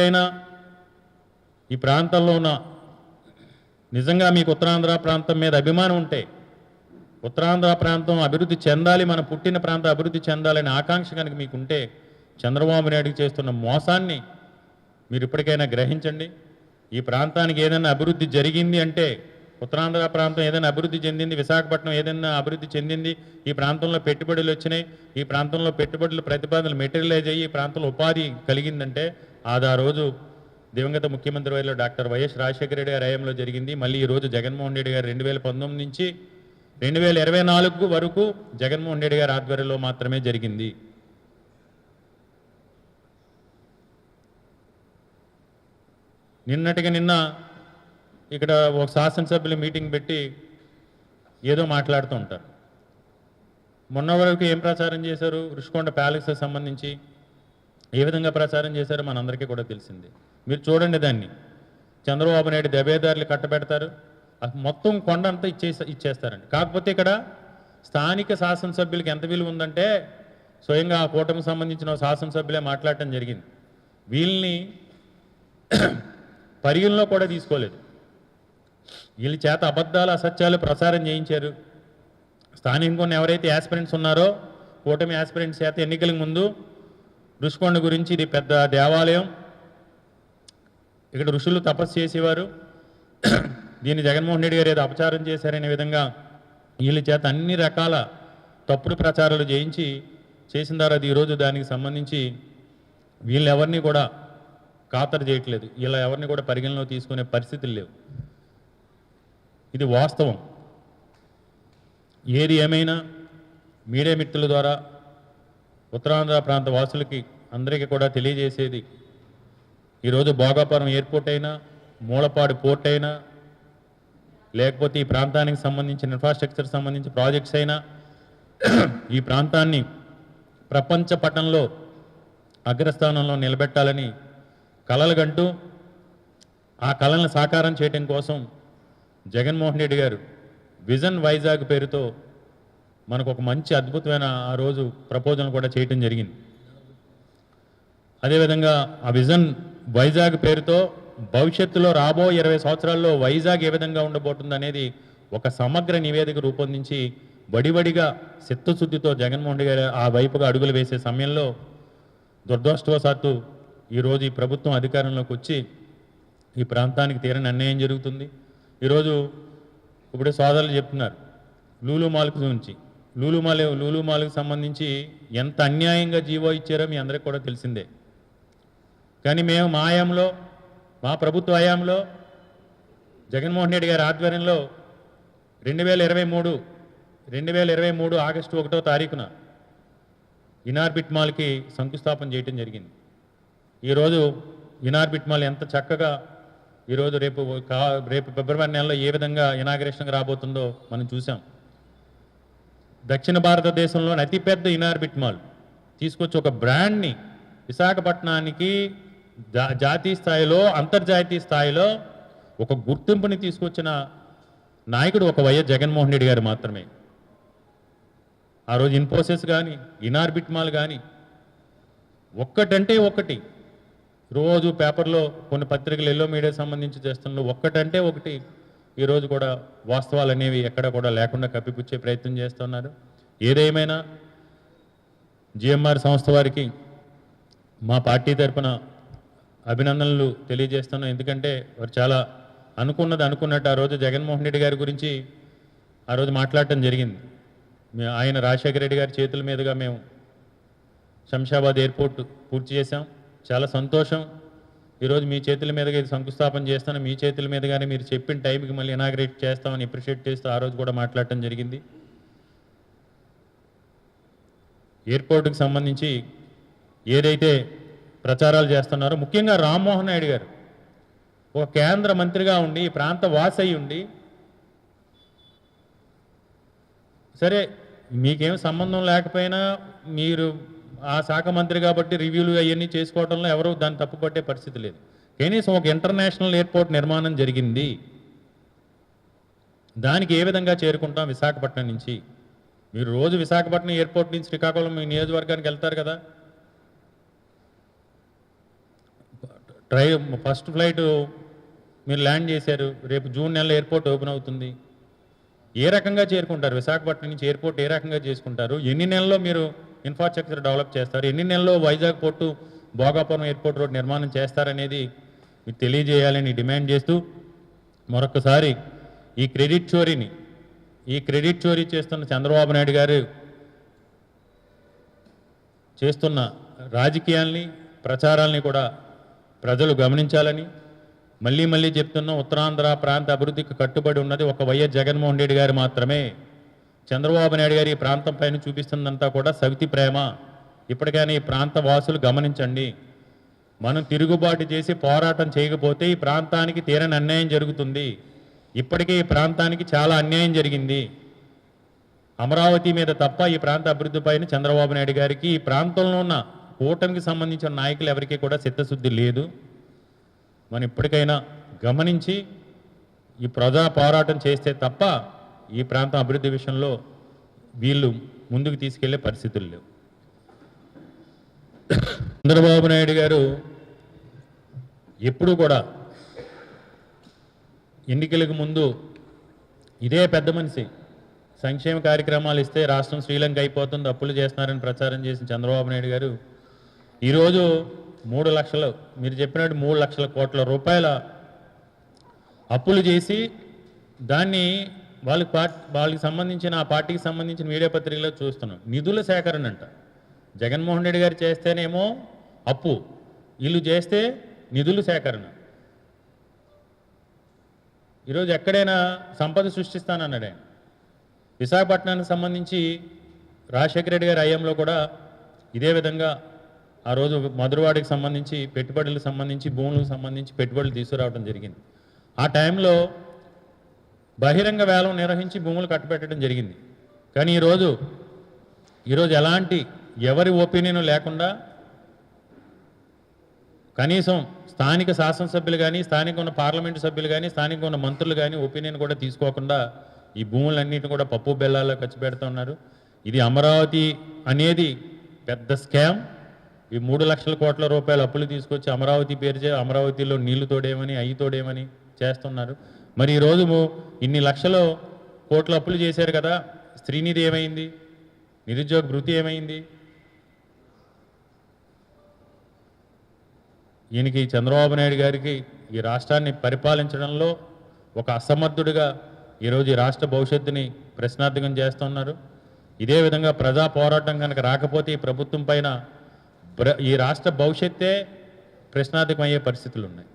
అయినా ఈ ప్రాంతంలో ఉన్న నిజంగా మీకు ఉత్తరాంధ్ర ప్రాంతం మీద అభిమానం ఉంటే ఉత్తరాంధ్ర ప్రాంతం అభివృద్ధి చెందాలి మన పుట్టిన ప్రాంతం అభివృద్ధి చెందాలనే ఆకాంక్ష కనుక మీకుంటే చంద్రబాబు నాయుడు చేస్తున్న మోసాన్ని మీరు ఇప్పటికైనా గ్రహించండి. ఈ ప్రాంతానికి ఏదైనా అభివృద్ధి జరిగింది అంటే ఉత్తరాంధ్ర ప్రాంతం ఏదైనా అభివృద్ధి చెందింది విశాఖపట్నం ఏదైనా అభివృద్ధి చెందింది ఈ ప్రాంతంలో పెట్టుబడులు వచ్చినాయి. ఈ ప్రాంతంలో పెట్టుబడులు ప్రతిపాదనలు మెటీరియలైజ్ అయ్యి ఈ ప్రాంతంలో ఉపాధి కలిగిందంటే అది ఆ రోజు దివంగత ముఖ్యమంత్రి వారిలో డాక్టర్ వైఎస్ రాజశేఖర రెడ్డి గారి హయాంలో జరిగింది. మళ్ళీ ఈ రోజు జగన్మోహన్ రెడ్డి గారు రెండు వేల పంతొమ్మిది నుంచి రెండు వేల ఇరవై నాలుగు వరకు జగన్మోహన్ రెడ్డి గారి ఆధ్వర్యంలో మాత్రమే జరిగింది. నిన్నటికి నిన్న ఇక్కడ ఒక శాసనసభ్యులు మీటింగ్ పెట్టి ఏదో మాట్లాడుతూ ఉంటారు. మొన్న వరకు ఏం ప్రచారం చేశారు? రుషికొండ ప్యాలెస్కి సంబంధించి ఏ విధంగా ప్రచారం చేశారో మనందరికీ కూడా తెలిసింది. మీరు చూడండి దాన్ని. చంద్రబాబు నాయుడు దెబేదారులు కట్టబెడతారు. మొత్తం కొండ అంతా ఇచ్చే ఇచ్చేస్తారండి. కాకపోతే ఇక్కడ స్థానిక శాసనసభ్యులకి ఎంత విలువ ఉందంటే స్వయంగా ఆ కూటమికి సంబంధించిన శాసనసభ్యులే మాట్లాడటం జరిగింది. వీళ్ళని పరిగణలో కూడా తీసుకోలేదు. వీళ్ళ చేత అబద్ధాలు అసత్యాలు ప్రసారం చేయించారు. స్థానికంగా ఎవరైతే యాస్పిరెంట్స్ ఉన్నారో కూటమి యాస్పిరెంట్స్ చేత ఎన్నికల ముందు ఋషికొండ గురించి ఇది పెద్ద దేవాలయం. ఇక్కడ ఋషులు తపస్సు చేసేవారు. దీన్ని జగన్మోహన్ రెడ్డి గారు ఏదో అపచారం చేశారనే విధంగా వీళ్ళ చేత అన్ని రకాల తప్పుడు ప్రచారాలు చేయించి చేసిన తర్వాత ఈరోజు దానికి సంబంధించి వీళ్ళు ఎవరిని కూడా ఖాతరు చేయట్లేదు. ఇలా ఎవరిని కూడా పరిగణలో తీసుకునే పరిస్థితులు లేవు. ఇది వాస్తవం. ఏది ఏమైనా మీడియా మిత్రుల ద్వారా ఉత్తరాంధ్ర ప్రాంత వాసులకి అందరికీ కూడా తెలియజేసేది. ఈరోజు భోగాపురం ఎయిర్పోర్ట్ అయినా మూలపాడు పోర్ట్ అయినా లేకపోతే ఈ ప్రాంతానికి సంబంధించిన ఇన్ఫ్రాస్ట్రక్చర్ సంబంధించిన ప్రాజెక్ట్స్ అయినా ఈ ప్రాంతాన్ని ప్రపంచ పటంలో అగ్రస్థానంలో నిలబెట్టాలని కలలుగంటూ ఆ కళలను సాకారం చేయటం కోసం జగన్మోహన్ రెడ్డి గారు విజన్ వైజాగ్ పేరుతో మనకు ఒక మంచి అద్భుతమైన ఆ రోజు ప్రపోజల్ కూడా చేయటం జరిగింది. అదేవిధంగా ఆ విజన్ వైజాగ్ పేరుతో భవిష్యత్తులో రాబో ఇరవై సంవత్సరాల్లో వైజాగ్ ఏ విధంగా ఉండబోతుంది అనేది ఒక సమగ్ర నివేదిక రూపొందించి వడివడిగా చిత్తశుద్ధితో జగన్మోహన్ రెడ్డి గారు ఆ వైపుగా అడుగులు వేసే సమయంలో దురదృష్టవశాత్తు ఈరోజు ఈ ప్రభుత్వం అధికారంలోకి వచ్చి ఈ ప్రాంతానికి తీరని అన్యాయం జరుగుతుంది. ఈరోజు ఇప్పుడే సోదరులు చెప్తున్నారు. లూలు మాల్కి గురించి లూలు మాల్ లూలు మాల్కి సంబంధించి ఎంత అన్యాయంగా జీవో ఇచ్చారో మీ అందరికి కూడా తెలిసిందే. కానీ మేము మా హయాంలో మా ప్రభుత్వ హయాంలో జగన్మోహన్ రెడ్డి గారి ఆధ్వర్యంలో రెండు వేల ఇరవై మూడు రెండు వేల ఇరవై మూడు ఆగస్టు ఒకటో తారీఖున ఇనార్బిట్ మాల్కి శంకుస్థాపన చేయటం జరిగింది. ఈరోజు ఇనార్బిట్ మాల్ ఎంత చక్కగా ఈరోజు రేపు కా రేపు ఫిబ్రవరి నెలలో ఏ విధంగా ఇనాగ్రేషన్కి రాబోతుందో మనం చూసాం దక్షిణ భారతదేశంలోని అతిపెద్ద ఇనార్బిట్ మాల్ తీసుకొచ్చి ఒక బ్రాండ్ని విశాఖపట్నానికి జా జాతీయ స్థాయిలో అంతర్జాతీయ స్థాయిలో ఒక గుర్తింపుని తీసుకొచ్చిన నాయకుడు ఒక వైఎస్ జగన్మోహన్ రెడ్డి గారు మాత్రమే. ఆ రోజు ఇన్ఫోసిస్ కానీ ఇనార్బిట్ మాల్ కానీ ఒక్కటంటే ఒకటి రోజు పేపర్లో కొన్ని పత్రికలు ఎల్లో మీడియా సంబంధించి చేస్తున్న ఒక్కటంటే ఒకటి ఈరోజు కూడా వాస్తవాలు అనేవి ఎక్కడ కూడా లేకుండా కప్పిపుచ్చే ప్రయత్నం చేస్తున్నారు. ఏదేమైనా జిఎంఆర్ సంస్థ వారికి మా పార్టీ తరపున అభినందనలు తెలియజేస్తున్నాం. ఎందుకంటే వారు చాలా అనుకున్నది అనుకున్నట్టు ఆ రోజు జగన్మోహన్ రెడ్డి గారి గురించి ఆ రోజు మాట్లాడటం జరిగింది. ఆయన రాజశేఖర రెడ్డి గారి చేతుల మీదుగా మేము శంషాబాద్ ఎయిర్పోర్ట్ పూర్తి చేశాం. చాలా సంతోషం. ఈరోజు మీ చేతుల మీదుగా ఇది శంకుస్థాపన చేస్తాను. మీ చేతుల మీదుగానే మీరు చెప్పిన టైంకి మళ్ళీ ఇనాగ్రేట్ చేస్తామని అప్రిషియేట్ చేస్తూ ఆ రోజు కూడా మాట్లాడటం జరిగింది. ఎయిర్పోర్ట్కి సంబంధించి ఏదైతే ప్రచారాలు చేస్తున్నారో ముఖ్యంగా రామ్మోహన్ నాయుడు గారు ఒక కేంద్ర మంత్రిగా ఉండి ప్రాంత వాసి అయి ఉండి సరే మీకేం సంబంధం లేకపోయినా మీరు ఆ శాఖ మంత్రి కాబట్టి రివ్యూలు అవన్నీ చేసుకోవడంలో ఎవరు దాన్ని తప్పుపట్టే పరిస్థితి లేదు. కనీసం ఒక ఇంటర్నేషనల్ ఎయిర్పోర్ట్ నిర్మాణం జరిగింది. దానికి ఏ విధంగా చేరుకుంటాం విశాఖపట్నం నుంచి? మీరు రోజు విశాఖపట్నం ఎయిర్పోర్ట్ నుంచి శ్రీకాకుళం మీ నియోజకవర్గానికి వెళ్తారు కదా. ట్రై ఫస్ట్ ఫ్లైట్ మీరు ల్యాండ్ చేశారు. రేపు జూన్ నెలలో ఎయిర్పోర్ట్ ఓపెన్ అవుతుంది. ఏ రకంగా చేరుకుంటారు? విశాఖపట్నం నుంచి ఎయిర్పోర్ట్ ఏ రకంగా చేసుకుంటారు? ఎన్ని నెలల్లో మీరు ఇన్ఫ్రాస్ట్రక్చర్ డెవలప్ చేస్తారు. ఎన్ని నెలల్లో Vizag port Bhogapuram airport road నిర్మాణం చేస్తారనేది మీకు తెలియజేయాలని డిమాండ్ చేస్తూ మరొకసారి ఈ క్రెడిట్ చోరీని ఈ క్రెడిట్ చోరీ చేస్తున్న చంద్రబాబు నాయుడు గారు చేస్తున్న రాజకీయాల్ని ప్రచారాల్ని కూడా ప్రజలు గమనించాలని మళ్ళీ మళ్ళీ చెప్తున్న ఉత్తరాంధ్ర ప్రాంత అభివృద్ధికి కట్టుబడి ఉన్నది ఒక వైఎస్ జగన్మోహన్ రెడ్డి గారు మాత్రమే. చంద్రబాబు నాయుడు గారి ఈ ప్రాంతం పైన చూపిస్తుందంతా కూడా సవితి ప్రేమ. ఇప్పటికైనా ఈ ప్రాంత వాసులు గమనించండి. మనం తిరుగుబాటు చేసి పోరాటం చేయకపోతే ఈ ప్రాంతానికి తీరని అన్యాయం జరుగుతుంది. ఇప్పటికే ఈ ప్రాంతానికి చాలా అన్యాయం జరిగింది. అమరావతి మీద తప్ప ఈ ప్రాంత అభివృద్ధి పైన చంద్రబాబు నాయుడు గారికి ఈ ప్రాంతంలో ఉన్న కూటమికి సంబంధించిన నాయకులు ఎవరికీ కూడా చిత్తశుద్ధి లేదు. మనం ఇప్పటికైనా గమనించి ఈ ప్రజా పోరాటం చేస్తే తప్ప ఈ ప్రాంతం అభివృద్ధి విషయంలో వీళ్ళు ముందుకు తీసుకెళ్ళే పరిస్థితులు లేవు. చంద్రబాబు నాయుడు గారు ఎప్పుడూ కూడా ఎన్నికలకు ముందు ఇదే పెద్ద మనిషి. సంక్షేమ కార్యక్రమాలు ఇస్తే రాష్ట్రం శ్రీలంక అయిపోతుంది అప్పులు చేస్తున్నారని ప్రచారం చేసిన చంద్రబాబు నాయుడు గారు ఈరోజు మూడు లక్షలు మీరు చెప్పినట్టు మూడు లక్షల కోట్ల రూపాయల అప్పులు చేసి దాన్ని వాళ్ళకి పార్టీ వాళ్ళకి సంబంధించిన ఆ పార్టీకి సంబంధించిన మీడియా పత్రికలో చూస్తున్నాం. నిధుల సేకరణ అంట. జగన్మోహన్ రెడ్డి గారు చేస్తేనేమో అప్పు. వీళ్ళు చేస్తే నిధుల సేకరణ. ఈరోజు ఎక్కడైనా సంపద సృష్టిస్తానన్నాడు ఆయన. విశాఖపట్నానికి సంబంధించి రాజశేఖర రెడ్డి గారి హయాంలో కూడా ఇదే విధంగా ఆ రోజు మధురవాడికి సంబంధించి పెట్టుబడులకు సంబంధించి భూములకు సంబంధించి పెట్టుబడులు తీసుకురావడం జరిగింది. ఆ టైంలో బహిరంగ వేలం నిర్వహించి భూములు కట్టబెట్టడం జరిగింది. కానీ ఈరోజు ఈరోజు ఎలాంటి ఎవరి ఒపీనియన్ లేకుండా కనీసం స్థానిక శాసనసభ్యులు కానీ స్థానిక ఉన్న పార్లమెంటు సభ్యులు కానీ స్థానిక ఉన్న మంత్రులు కానీ ఒపీనియన్ కూడా తీసుకోకుండా ఈ భూములన్నింటిని కూడా పప్పు బెల్లాల్లో ఖర్చు పెడుతూ ఉన్నారు. ఇది అమరావతి అనేది పెద్ద స్కామ్. ఈ మూడు లక్షల కోట్ల రూపాయల అప్పులు తీసుకొచ్చి అమరావతి పేరు చే అమరావతిలో నీళ్ళు తోడేమని అయ్యి తోడేమని చేస్తున్నారు. మరి ఈరోజు ఇన్ని లక్షలు కోట్లు అప్పులు చేశారు కదా స్త్రీనిధి ఏమైంది? నిరుద్యోగ భృతి ఏమైంది? ఈయనకి చంద్రబాబు నాయుడు గారికి ఈ రాష్ట్రాన్ని పరిపాలించడంలో ఒక అసమర్థుడిగా ఈరోజు ఈ రాష్ట్ర భవిష్యత్తుని ప్రశ్నార్థకం చేస్తున్నారు. ఇదే విధంగా ప్రజా పోరాటం కనుక రాకపోతే ఈ ప్రభుత్వం పైన ప్ర- ఈ రాష్ట్ర భవిష్యత్తే ప్రశ్నార్థకం అయ్యే పరిస్థితులు ఉన్నాయి